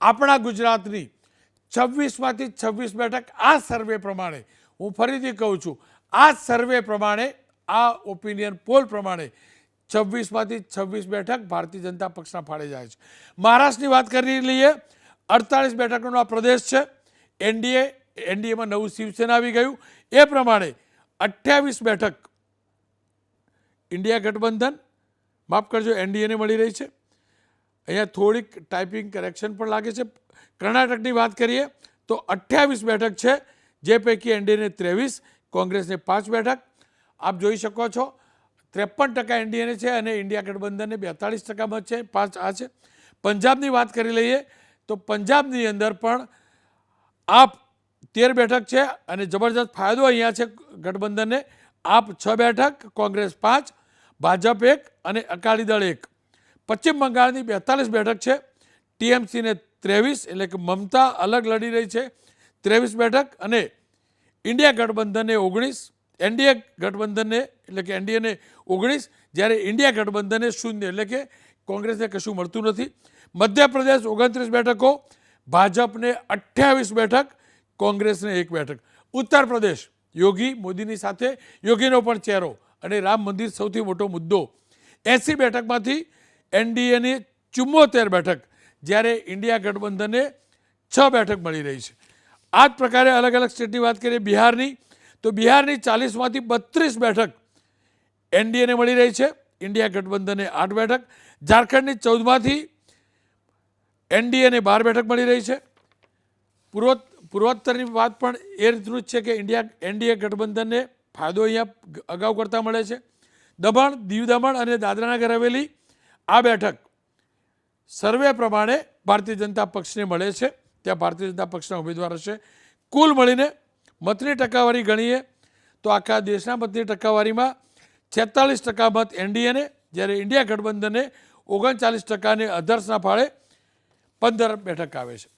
આપણા ગુજરાતની છવ્વીસમાંથી છવ્વીસ બેઠક આ સર્વે પ્રમાણે હું ફરીથી કહું છું, આ સર્વે પ્રમાણે, આ ઓપિનિયન પોલ પ્રમાણે છવ્વીસમાંથી છવ્વીસ બેઠક ભારતીય જનતા પક્ષના ફાળે જાય છે. મહારાષ્ટ્રની વાત કરી લઈએ અડતાલીસ બેઠકનો આ પ્રદેશ છે. એનડીએ, એનડીએમાં નવું શિવસેના આવી ગયું. એ પ્રમાણે અઠ્યાવીસ બેઠક ઇન્ડિયા ગઠબંધન, માફ કરજો, એનડીએને મળી રહી છે. અહીંયા થોડીક ટાઈપિંગ કરેક્શન પણ લાગે છે. કર્ણાટકની વાત કરીએ તો અઠ્યાવીસ બેઠક છે, જે પૈકી એનડીએને ત્રેવીસ, કોંગ્રેસને પાંચ બેઠક. આપ જોઈ શકો છો, ત્રેપન ટકા એનડીએને છે અને ઇન્ડિયા ગઠબંધનને બેતાળીસ ટકા મત છે, પાંચ આ છે. પંજાબની વાત કરી લઈએ તો પંજાબની અંદર પણ આપ તેર બેઠક છે અને જબરજસ્ત ફાયદો અહીંયા છે ગઠબંધનને. આપ છ બેઠક, કોંગ્રેસ પાંચ, ભાજપ એક અને અકાલી દળ એક. પશ્ચિમ બંગાળની બેતાલીસ બેઠક છે. ટીએમસીને ત્રેવીસ, એટલે કે મમતા અલગ લડી રહી છે. ત્રેવીસ બેઠક અને ઇન્ડિયા ગઠબંધનને ઓગણીસ, એનડીએ ગઠબંધનને, એટલે કે એનડીએને ઓગણીસ, જ્યારે ઇન્ડિયા ગઠબંધનને શૂન્ય, એટલે કે કોંગ્રેસને કશું મળતું નથી. મધ્યપ્રદેશ ઓગણત્રીસ બેઠકો, ભાજપને અઠ્યાવીસ બેઠક, કોંગ્રેસને એક બેઠક. ઉત્તર પ્રદેશ યોગી મોદીની સાથે, યોગીનો પણ ચહેરો અને રામ મંદિર સૌથી મોટો મુદ્દો. એંસી બેઠકમાંથી એનડીએની ચુમ્મોતેર બેઠક, જ્યારે ઇન્ડિયા ગઠબંધનને છ બેઠક મળી રહી છે. આ જ પ્રકારે અલગ અલગ સ્ટેટની વાત કરીએ, બિહારની, તો બિહારની ચાલીસમાંથી બત્રીસ બેઠક એનડીએને મળી રહી છે. ઇન્ડિયા ગઠબંધને આઠ બેઠક, ઝારખંડની ચૌદમાંથી એનડીએને બાર બેઠક મળી રહી છે. પૂર્વ પૂર્વોત્તરની વાત પણ એ રીતનું જ છે કે ઇન્ડિયા, એનડીએ ગઠબંધનને ફાયદો અહીંયા અગાઉ કરતાં મળે છે. દમણ, દીવ દમણ અને દાદરાનગર હવેલી આ બેઠક સર્વે પ્રમાણે ભારતીય જનતા પક્ષને મળે છે. ત્યાં ભારતીય જનતા પક્ષના ઉમેદવાર હશે. કુલ મળીને મતની ટકાવારી ગણીએ તો આખા દેશના મતની ટકાવારીમાં છેતાલીસ ટકા મત એનડીએને, જ્યારે ઇન્ડિયા ગઠબંધને ઓગણચાલીસ ટકાને અધર્સના ફાળે પંદર બેઠક આવે છે.